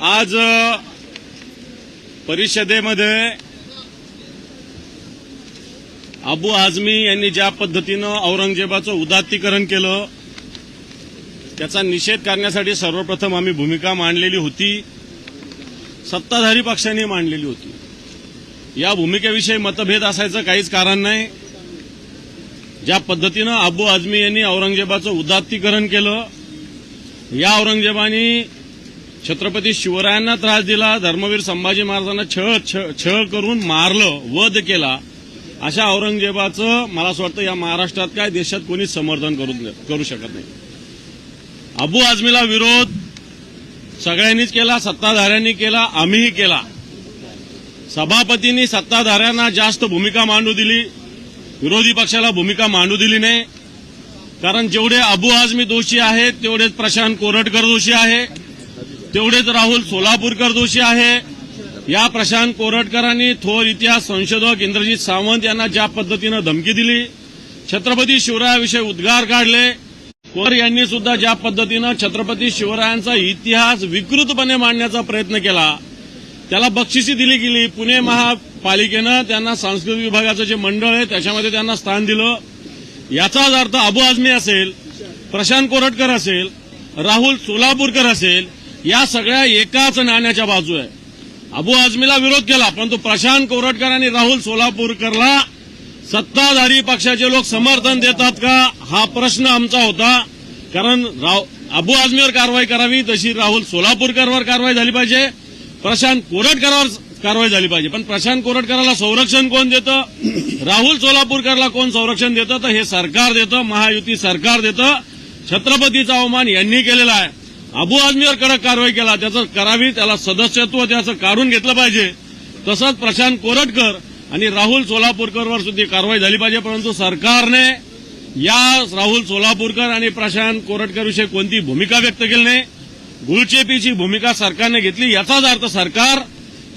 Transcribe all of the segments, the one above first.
आज परिषदेमध्ये अबू आझमी यांनी ज्या पद्धतीनं औरंगजेबाचं उदात्तीकरण केलं त्याचा निषेध करण्यासाठी सर्वप्रथम आम्ही भूमिका मांडलेली होती. सत्ताधारी पक्षांनी मांडलेली होती. या भूमिकेविषयी मतभेद असायचं काहीच कारण नाही. ज्या पद्धतीनं अबू आझमी यांनी औरंगजेबाचं उदात्तीकरण केलं या औरंगजेबानी छत्रपती शिवरायांना त्रास दिला धर्मवीर संभाजी महाराजांना छळ छळ करून मारलं वध केला. अशा औरंगजेबाचं मला असं वाटतं या महाराष्ट्रात काय देशात कोणी समर्थन करू करू शकत नाही. अबू आझमीला विरोध सगळ्यांनीच केला सत्ताधाऱ्यांनी केला आम्हीही केला. सभापतींनी सत्ताधाऱ्यांना जास्त भूमिका मांडू दिली विरोधी पक्षाला भूमिका मांडू दिली नाही. कारण जेवढे अबू आझमी दोषी आहेत तेवढेच प्रशांत कोरटकर दोषी आहे. तेवढेच राहुल सोलापूरकर दोषी आहे. या प्रशांत कोरटकरांनी थोर इतिहास संशोधक इंद्रजित सावंत यांना ज्या पद्धतीनं धमकी दिली छत्रपती शिवरायाविषयी उद्गार काढले. कोर यांनी सुद्धा ज्या पद्धतीनं छत्रपती शिवरायांचा इतिहास विकृतपणे मांडण्याचा प्रयत्न केला त्याला बक्षिसी दिली गेली. पुणे महापालिकेनं त्यांना सांस्कृतिक विभागाचं जे मंडळ आहे त्याच्यामध्ये त्यांना स्थान दिलं. याचाच अर्थ अबू आझमी असेल प्रशांत कोरटकर असेल राहुल सोलापूरकर असेल या सगळ्या एकाच नाण्याच्या बाजू आहे. अबू आझमीला विरोध केला परंतु प्रशांत कोरटकर आणि राहुल सोलापूरकरला सत्ताधारी पक्षाचे लोक समर्थन देतात का? हा प्रश्न आमचा होता. कारण राव अबू आझमीवर कारवाई करावी तशी राहुल सोलापूरकरवर कारवाई झाली पाहिजे. प्रशांत कोरटकरवर कारवाई झाली पाहिजे. पण प्रशांत कोरटकराला संरक्षण कोण देतं? राहुल सोलापूरकरला कोण संरक्षण देतं? तर हे सरकार देतं महायुती सरकार देतं. छत्रपतीचा अवमान यांनी केलेला आहे. अबू आझमीवर कडक कारवाई केला त्याचं करावी त्याला सदस्यत्व त्याचं काढून घेतलं पाहिजे. तसंच प्रशांत कोरटकर आणि राहुल सोलापूरकरवर सुद्धा कारवाई झाली पाहिजे परंतु सरकारने या राहुल सोलापूरकर आणि प्रशांत कोरटकरविषयी कोणती भूमिका व्यक्त केली नाही? गुळचेपीची भूमिका सरकारने घेतली याचाच अर्थ सरकार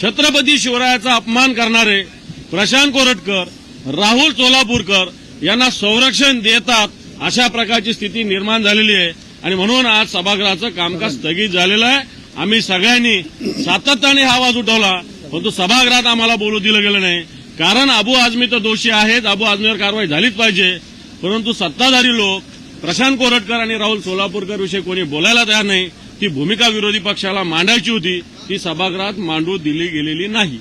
छत्रपती शिवरायाचा अपमान करणारे प्रशांत कोरटकर राहुल सोलापूरकर यांना संरक्षण देतात अशा प्रकारची स्थिती निर्माण झालेली आहे. आणि म्हणून आज सभागृहाचं कामकाज स्थगित झालेलं आहे. आम्ही सगळ्यांनी सातत्याने हा आवाज उठवला परंतु सभागृहात आम्हाला बोलू दिलं गेलं नाही. कारण अबू आझमी तर दोषी आहेत अबू आझमीवर कारवाई झालीच पाहिजे. परंतु सत्ताधारी लोक प्रशांत कोरटकर आणि राहुल सोलापूरकर विषयी कोणी बोलायला तयार नाही. ती भूमिका विरोधी पक्षाला मांडायची होती ती सभागृहात मांडू दिली गेलेली नाही.